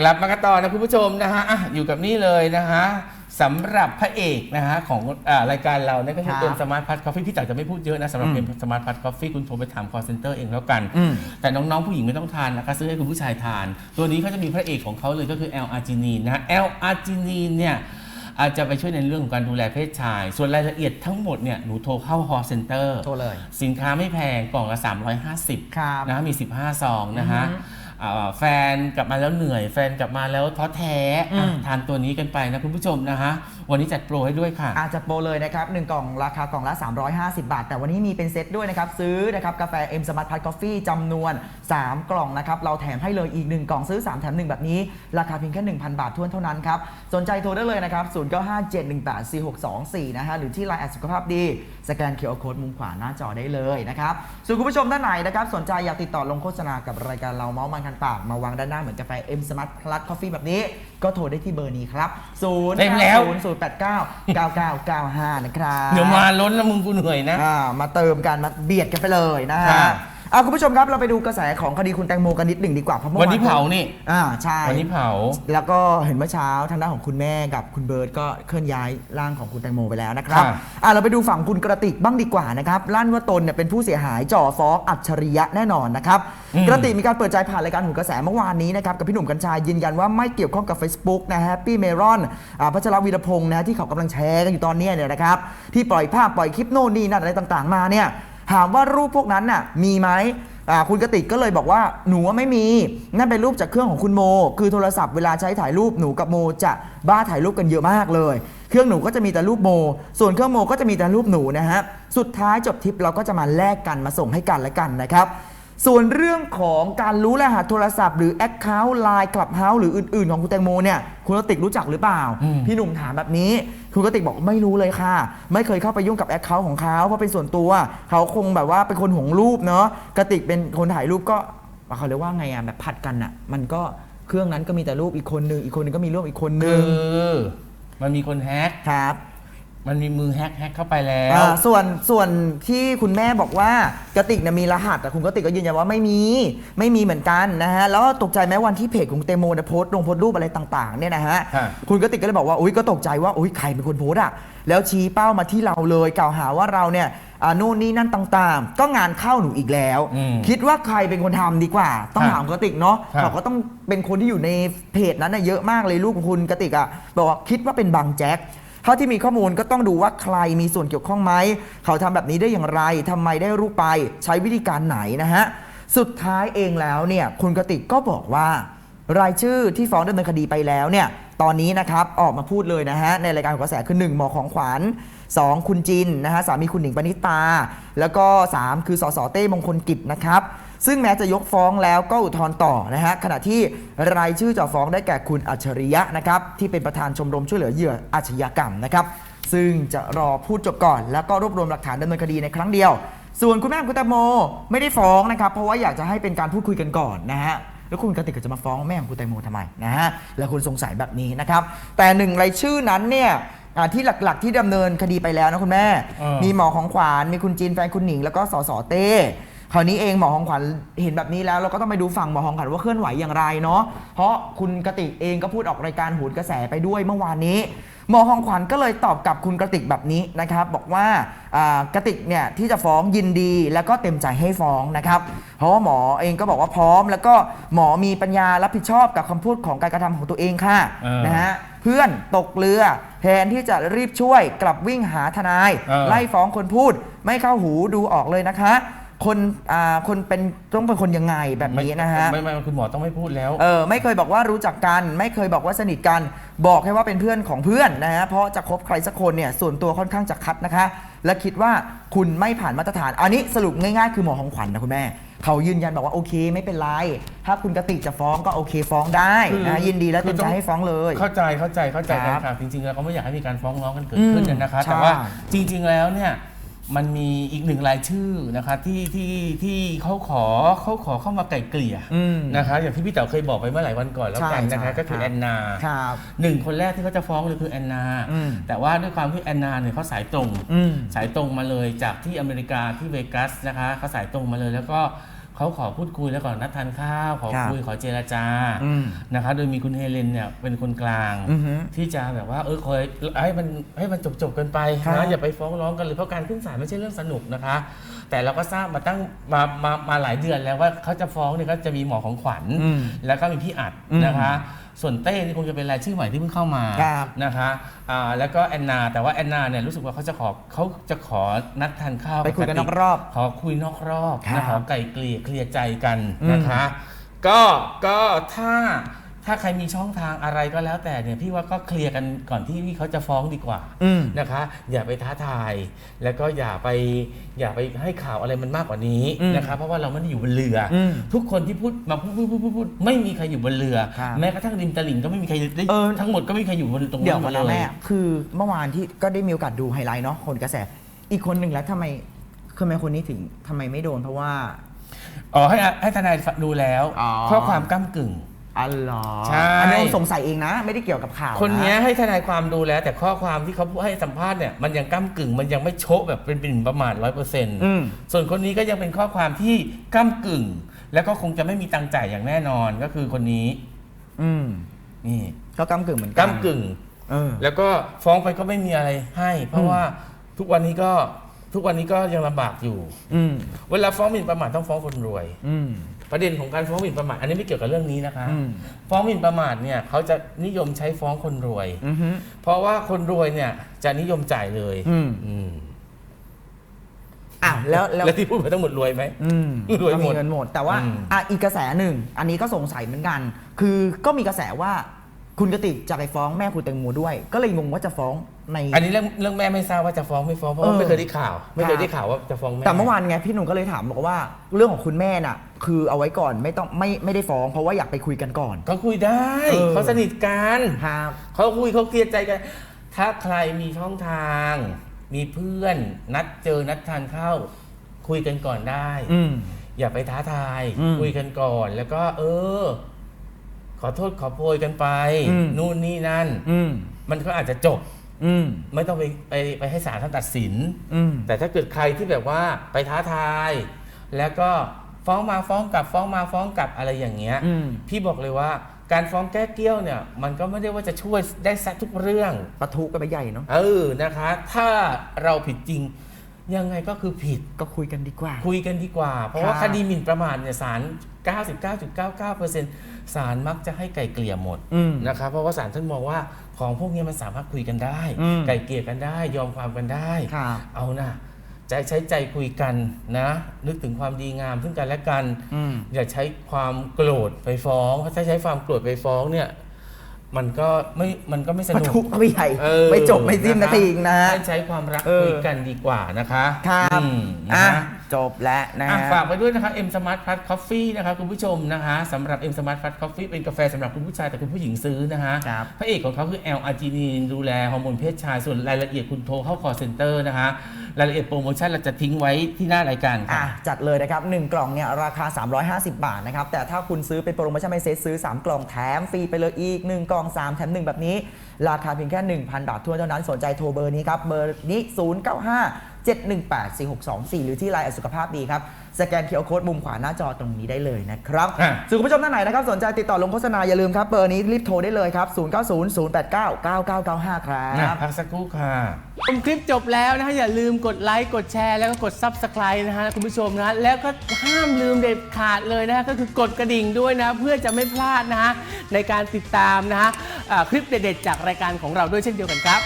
กลับมากันต่อนะคุณผู้ชมนะฮะอะอยู่กับนี่เลยนะฮะสำหรับพระเอกนะฮะของอารายการเราเนี่ยก็คือครับเอ็มสมาร์ทพัทคอฟฟี่พี่จ๋าจะไม่พูดเยอะนะสำหรับอืมเอ็มสมาร์ทพัทคอฟฟี่คุณโทรไปถาม call center เองแล้วกันอืมแต่น้อง ๆ ผู้หญิงไม่ต้องทานนะคะซื้อให้คุณผู้ชายทาน ตัวนี้เขาจะมีพระเอกของเขาเลยก็คือ L อาร์จินีนนะฮะ L อาร์จินีนเนี่ยอาจจะไปช่วยในเรื่องของการดูแลเพศชาย ส่วนรายละเอียดทั้งหมดเนี่ยหนูโทรเข้า call center โทรเลย สินค้าไม่แพงกล่องละ 350ครับนะมี 15ซองนะฮะอือฮึอ่า แฟนกลับมาแล้วเหนื่อย แฟนกลับมาแล้วท้อแท้อืมอะทานตัวนี้กันไปนะคุณผู้ชมนะฮะวันนี้จัดโปรให้ด้วยค่ะ อาจจะโปรเลยนะครับ1กล่องราคากล่องละ 350 บาท แต่วันนี้มีเป็นเซตด้วยนะครับ ซื้อนะครับกาแฟ M Smart Plus Coffee จำนวน 3 กล่องนะครับ เราแถมให้เลยอีก 1 กล่องซื้อ 3 แถม 1 แบบนี้ ราคาเพียงแค่ 1,000 บาททวนเท่านั้นครับ สนใจโทรได้เลยนะครับ 0957184624 นะฮะหรือที่ Line แอดสุขภาพดี สแกนเคอร์โค้ดมุมขวาหน้าจอได้เลยนะครับส่วนคุณผู้ชมท่านไหนนะครับสนใจอยากติดต่อลงโฆษณากับรายการเราเมาส์มันคันปากมาวางด้านหน้าเหมือนกาแฟ M Smart Plus Coffee แบบนี้ ก็โทรได้ที่เบอร์นี้ครับ0 เต็มแล้ว0 8 9 9995 นะครับเดี๋ยวมาล้นนะมึงกูเหนื่อยนะ อ่ามาเติมกันมาเบียดกันไปเลยนะฮะค่ะอะคุณผู้ชมครับเราไปดูกระแสของคดีคุณแตงโมกันนิดหนึ่งดีกว่าเพราะเมื่อวันวานนี้เผานี่อ่าใช่วันนี้เผา แล้วก็เห็นเมื่อเช้าทางด้านของคุณแม่กับคุณเบิร์ตก็เคลื่อนย้ายร่างของคุณแตงโมไปแล้วนะครับค่ะ อะเราไปดูฝั่งคุณกระติกบ้างดีกว่านะครับลั่นว่าตนเนี่ยเป็นผู้เสียหายจ่อฟ้องอัจฉริยะแน่นอนนะครับอืมกระติกมีการเปิดใจผ่านรายการหุ่นกระแสเมื่อวานนี้นะครับกับพี่หนุ่มกัญชัยยืนยันว่าไม่เกี่ยวข้องกับ Facebook นะฮะปี้เมรอนพัชรวีรพงศ์นะที่เขากำลังแชร์กันอยู่ตอนเนี้ยเนี่ยนะครับที่ปล่อยภาพปล่อยคลิปโน่นนี่นั่นอะไรต่างๆมาเนี่ย ถามว่ารูปพวกนั้นน่ะมีไหมคุณกติกก็เลยบอกว่าหนูว่าไม่มี นั่นเป็นรูปจากเครื่องของคุณโม คือโทรศัพท์เวลาใช้ถ่ายรูปหนูกับโมจะบ้าถ่ายรูปกันเยอะมากเลย เครื่องหนูก็จะมีแต่รูปโม ส่วนเครื่องโมก็จะมีแต่รูปหนูนะฮะ สุดท้ายจบทริปเราก็จะมาแลกกันมาส่งให้กันและกันนะครับ ส่วนเรื่องของการรู้รหัสโทรศัพท์ หรือ Account Line Clubhouse หรืออื่น ๆ ของคุณแตงโมเนี่ยคุณกติกรู้จักหรือเปล่า อืม พี่หนุ่มถามแบบนี้ คุณกติกบอกไม่รู้เลยค่ะ ไม่เคยเข้าไปยุ่งกับแอคเคาท์ของเขาเพราะเป็นส่วนตัว เขาคงแบบว่าเป็นคนหวงรูปเนาะกติกเป็นคนถ่ายรูปก็เขาเรียกว่าไงอะแบบผัดกันอะ มันก็เครื่องนั้นก็มีแต่รูปอีกคนนึงอีกคนนึงก็มีรูปอีกคนนึคืงอ มันมีคนแฮกครับ มันมีมือแฮกแฮกเข้าไปแล้ว อ่าส่วนส่วนที่คุณแม่บอกว่ากติกเนี่ยมีรหัสแต่คุณกติกก็ยืนยันว่าไม่มีไม่มีเหมือนกันนะฮะแล้วก็ตกใจไหมวันที่เพจของเตโมเนี่ยโพสต์ลงโพสต์รูปอะไรต่างๆเนี่ยนะฮะค่ะคุณกติกก็เลยบอกว่าอุ้ยก็ตกใจว่าอุ้ยใครเป็นคนโพสต์อะแล้วชี้เป้ามาที่เราเลยกล่าวหาว่าเราเนี่ยอ่านู่นนี่นั่นต่างๆ ก็งานเข้าหนูอีกแล้ว อืมคิดว่าใครเป็นคนทำดีกว่า ต้องค่ะถามคุณกติกเนาะค่ะเขาก็ต้องเป็นคนที่อยู่ในเพจนั้นน่ะเยอะมากเลยลูกของคุณกติกอะบอกว่าคิดว่าเป็นบางแจ็ค เท่าที่มีข้อมูลก็ต้องดูว่าใครมีส่วนเกี่ยวข้องไหม เขาทำแบบนี้ได้อย่างไรทำไมได้รูปไป ใช้วิธีการไหนนะฮะ สุดท้ายเองแล้วเนี่ยคุณกติกก็บอกว่า รายชื่อที่ฟ้องดำเนินคดีไปแล้วเนี่ยตอนนี้นะครับออกมาพูดเลยนะฮะในรายการของกระแสคือ1หมอของขวัญ2 คุณจินนะฮะสามีคุณหนิงปณิตา แล้วก็ 3 คือสสเต้มงคลกิจนะครับ ซึ่งแม้จะยกฟ้องแล้วก็อุทธรณ์ต่อนะฮะขณะที่รายชื่อจะฟ้องได้แก่คุณอัจฉริยะนะครับที่เป็นประธานชมรมช่วยเหลือเหยื่ออาชญากรรมนะครับซึ่งจะรอพูดจบก่อน แล้วก็รวบรวมหลักฐานดำเนินคดีในครั้งเดียว ส่วนคุณแม่ของคุณแตงโมไม่ได้ฟ้องนะครับเพราะว่าอยากจะให้เป็นการพูดคุยกันก่อนนะฮะแล้วคุณกติกก็จะมาฟ้องแม่ของคุณแตงโมทำไมนะฮะแล้วคุณสงสัยแบบนี้นะครับ แต่หนึ่งรายชื่อนั้นเนี่ยอ่าที่หลักๆที่ดำเนินคดีไปแล้วนะคุณแม่เออมีหมอของขวานมีคุณจีนแฟนคุณหนิง แล้วก็สสเต้ คราวนี้เองหมอของขวัญเห็นแบบนี้แล้ว เราก็ต้องไปดูฝั่งหมอของขวัญว่าเคลื่อนไหวอย่างไรเนาะเพราะคุณกติกเองก็พูดออกรายการโหนกระแสไปด้วยเมื่อวานนี้ หมอของขวัญก็เลยตอบกับคุณกระติกแบบนี้นะครับ บอกว่าอ่ากระติกเนี่ยที่จะฟ้องยินดีแล้วก็เต็มใจให้ฟ้องนะครับ เพราะว่าหมอเองก็บอกว่าพร้อม แล้วก็หมอมีปัญญารับผิดชอบกับคำพูดของการกระทำของตัวเองค่ะเออ นะฮะ เพื่อนตกเรือแทนที่จะรีบช่วยกลับวิ่งหาทนาย เออไล่ฟ้องคนพูด ไม่เข้าหูดูออกเลยนะคะ คนอ่าคนเป็นต้องเป็นคนยังไงแบบนี้นะฮะ ไม่ไม่ไม่คุณหมอต้องไม่พูดแล้ว เออไม่เคยบอกว่ารู้จักกัน ไม่เคยบอกว่าสนิทกัน บอกแค่ว่าเป็นเพื่อนของเพื่อนนะฮะเพราะจะคบใครสักคนเนี่ยส่วนตัวค่อนข้างจะคัดนะคะ และคิดว่าคุณไม่ผ่านมาตรฐาน อันนี้สรุปง่ายๆ คือหมอของขวัญนะคุณแม่ เขายืนยันบอกว่าโอเคไม่เป็นไร ถ้าคุณกติกจะฟ้องก็โอเคฟ้องได้นะยินดีและคืเต็อมต้ใจองให้ฟ้องเลย เข้าใจเข้าใจเข้าใจกันครับค่ะจริงๆแล้วก็ไม่อยากให้มีการฟ้องร้องกันเกิดอืมขึ้นเนี่ยนะคะใช่แต่ว่าจริง ๆแล้วเนี่ย มันมีอีกหนึ่งรายชื่อนะคะที่ที่ที่เขาขอเขาขอเข้ามาไกล่เกลี่ยอืมนะคะ อย่างที่พี่เต๋อเคยบอกไปเมื่อหลายวันก่อนแล้วกันใช่นะคะใช่ก็คือครับ แอนนา ครับ หนึ่งคนแรกที่เขาจะฟ้องเลยคือแอนนา อืม แต่ว่าด้วยความที่แอนนาเนี่ยเขาสายตรง อืม สายตรงมาเลยจากที่อเมริกาที่เวกัสนะคะเขาสายตรงมาเลยแล้วก็ เขาขอพูดคุยแล้วก่อนนัดทานข้าว ขอครับคุยขอเจรจาอืมนะคะโดยมีคุณเฮเลนเนี่ยเป็นคนกลางอือฮึที่จะแบบว่าเออคอยให้มันให้มันจบจบๆกันไปครับนะอย่าไปฟ้องร้องกันเลยเพราะการขึ้นศาลไม่ใช่เรื่องสนุกนะคะ แต่เราก็ทราบมาตั้งมามามาหลายเดือนแล้วว่าเขาจะฟ้องเนี่ยก็จะมีหมอของขวัญอืมแล้วก็มีพี่อัดอืมนะคะ ส่วนเต้นี่คงจะเป็นรายชื่อใหม่ที่เพิ่งเข้ามาครับนะคะอ่าแล้วก็แอนนา แต่ว่าแอนนาเนี่ยรู้สึกว่าเขาจะขอเขาจะขอนัดทานข้าวไปคุยกันนอกรอบขอคุยนอกรอบครับนะขอไกลเกลี่ยเคลียร์ใจกันอืมนะคะ ก็ก็ถ้า ถ้าใครมีช่องทางอะไรก็แล้วแต่เนี่ยพี่ว่าก็เคลียร์กันก่อนที่พี่เขาจะฟ้องดีกว่าอืม นะคะ อย่าไปท้าทาย แล้วก็อย่าไปอย่าไปให้ข่าวอะไรมันมากกว่านี้อืมนะคะเพราะว่าเราไม่ได้อยู่บนเรืออืมทุกคนที่พูดมาพูดพูดพูดพูดพูดไม่มีใครอยู่บนเรือ ครับแม้กระทั่งริมตลิ่งก็ไม่มีใครได้เออ ทั้งหมดก็ไม่มีใครอยู่บนตรงเดี๋ยวหมมาดแล้วเลแม่ย คือเมื่อวานที่ก็ได้มีโอกาสดูไฮไลท์เนาะคนกระแส อีกคนหนึ่งแล้วทำไมทำไมคนนี้ถึงทำไมไม่โดนเพราะว่า อ๋อให้ให้ทนายดูแล้ว อ๋อข้อความก้ากึ่ง อ๋อเหรอใช่ อันนี้ผมสงสัยเองนะ ไม่ได้เกี่ยวกับข่าวะ คนเนี้ยให้ทนายความดูแล้วแต่ข้อความที่เขาพูดให้สัมภาษณ์เนี่ยมันยังก้ากึ่งมันยังไม่โชะแบบเป็นเป็นประมาทร้อยเปอร์เซ็นต์อืมส่วนคนนี้ก็ยังเป็นข้อความที่ก้ากึ่ง แล้วก็คงจะไม่มีตังค์จ่ายอย่างแน่นอนก็คือคนนี้อืมนี่ก็กำกึ่งเหมือนกัก้ากึ่ง เออ แล้วก็ฟ้องไปก็ไม่มีอะไรให้ เพราะอืมว่าทุกวันนี้ก็ทุกวันนี้ก็ยังลำบากอยู่ อืมเวลาฟ้องหมิ่นประมาทต้องฟ้องคนรวย อืม ประเด็นของการฟ้องหมิ่นประมาทอันนี้ไม่เกี่ยวกับเรื่องนี้นะคะ อืม ฟ้องหมิ่นประมาทเนี่ยเขาจะนิยมใช้ฟ้องคนรวย อือฮึ เพราะว่าคนรวยเนี่ยจะนิยมจ่ายเลยอืม อืมอะแล้วแล้ว แล้วที่พูดไปทั้งหมดรวยไหม อืมรวยก็หมมีดเงินหมด แต่ว่าอืม อะอีกกระแสหนึ่ง อันนี้ก็สงสัยเหมือนกัน คือก็มีกระแสว่า คุณกติกจะไปฟ้องแม่คุณแตงโมด้วย ก็เลยงงว่าจะฟ้องใน อันนี้เรื่องเรื่องแม่ไม่ทราบว่าจะฟ้องไม่ฟ้องเพราะว่าเออ ไม่เคยได้ข่าว ไม่เคครัยบได้ข่าวว่าจะฟ้องแม่ แต่เมื่อวานไงพี่หนุ่มก็เลยถามบอกว่าเรื่องของคุณแม่น่ะ คือเอาไว้ก่อนไม่ต้องไม่ไม่ได้ฟ้องเพราะว่าอยากไปคุยกันก่อน เขาคุยได้เออ เขาสนิทกันครับ เขาคุยเขาเคลียร์ใจกัน ถ้าใครมีช่องทาง มีเพื่อน นัดเจอนัดทานข้าวคุยกันก่อนได้ อืม อย่าไปท้าทาย อืมคุยกันก่อน แล้วก็ เออ ขอโทษขอโพยกันไป อืม นู่นนี่นั่น อืม มันก็อาจจะจบ อืม ไม่ต้องไปไปไปให้ศาลท่านตัดสิน อืม แต่ถ้าเกิดใครที่แบบว่าไปท้าทาย แล้วก็ฟ้องมาฟ้องกลับฟ้องมาฟ้องกลับอะไรอย่างเงี้ย อืม พี่บอกเลยว่าการฟ้องแก้เกี้ยวเนี่ย มันก็ไม่ได้ว่าจะช่วยได้ซะทุกเรื่อง ปะทุกันไปใหญ่เนาะ เออนะคะ ถ้าเราผิดจริง ยังไงก็คือผิดก็คุยกันดีกว่า คุยกันดีกว่า เพราะว่าครับคดีหมิ่นประมาทเนี่ยศาล99.99%ศาลมักจะให้ไก่เกลี่ยหมดอืมนะครับเพราะว่าศาลท่านมองว่าของพวกนี้มันสามารถคุยกันได้อืมไก่เกลี่ยกันได้ ยอมความกันได้ครับเอานะใจใช้ใจคุยกันนะ นึกถึงความดีงามซึ่งกันและกันอืมอย่าใช้ความโกรธไปฟ้อง ถ้าใช้ความโกรธไปฟ้องเนี่ย มันก็ไม่มันก็ไม่สปะนุกทุกันไปใหญ่เออไม่จบไม่สิ้นนาทีอีกนะให้ใช้ความรักเออ คุยกันดีกว่านะคะครับอืมนะอะคะจบแล้วนะอะฮะ ฝากไปด้วยนะครับ M Smart Plus Coffee นะครับคุณผู้ชมนะคะสำหรับ M Smart Plus Coffee เป็นกาแฟสำหรับคุณผู้ชายแต่คุณผู้หญิงซื้อนะฮะครับพระเอกของเขาคือ L อาร์จินีนดูแลฮอร์โมนเพศชาย ส่วนรายละเอียดคุณโทรเข้า call center นะคะ รายละเอียดโปรโมชั่นเราจะทิ้งไว้ที่หน้ารายการอะค่ะจัดเลยนะครับ 1 กล่องเนี่ยราคา 350 บาทนะครับ แต่ถ้าคุณซื้อเป็นโปรโมชั่นไม่เซ็ตซื้อ 3 กล่องแถมฟรีไปเลยอีก 1 กล่อง 3 แถม 1 แบบนี้ ราคาเพียงแค่ 1,000 บาททั่วนเท่านั้นสนใจโทรเบอร์นี้ครับ เบอร์นี้ 095 718 4624 หรือที่ไลน์สุขภาพดีครับ สแกนเคอร์โค้ดมุมขวาหน้าจอตรงนี้ได้เลยนะครับอะ ส่วนคุณผู้ชมท่านไหนนะครับ สนใจติดต่อลงโฆษณาอย่าลืมครับ เบอร์นี้รีบโทรได้เลยครับ 090 089 9995 ครันะบ พักสักครู่ค่ะ ชมคลิปจบแล้วนะฮะอย่าลืมกดไลค์กดแชร์แล้วก็กด Subscribe นะฮะคุณผู้ชมนะแล้วก็ห้ามลืมเด็ดขาดเลยนะก็คือกดกระดิ่งด้วยนะ เพื่อจะไม่พลาดนะฮะในการติดตามนะฮะอ่าคลิปเด็ดๆจากรายการของเราด้วยเช่นเดียวกันครับ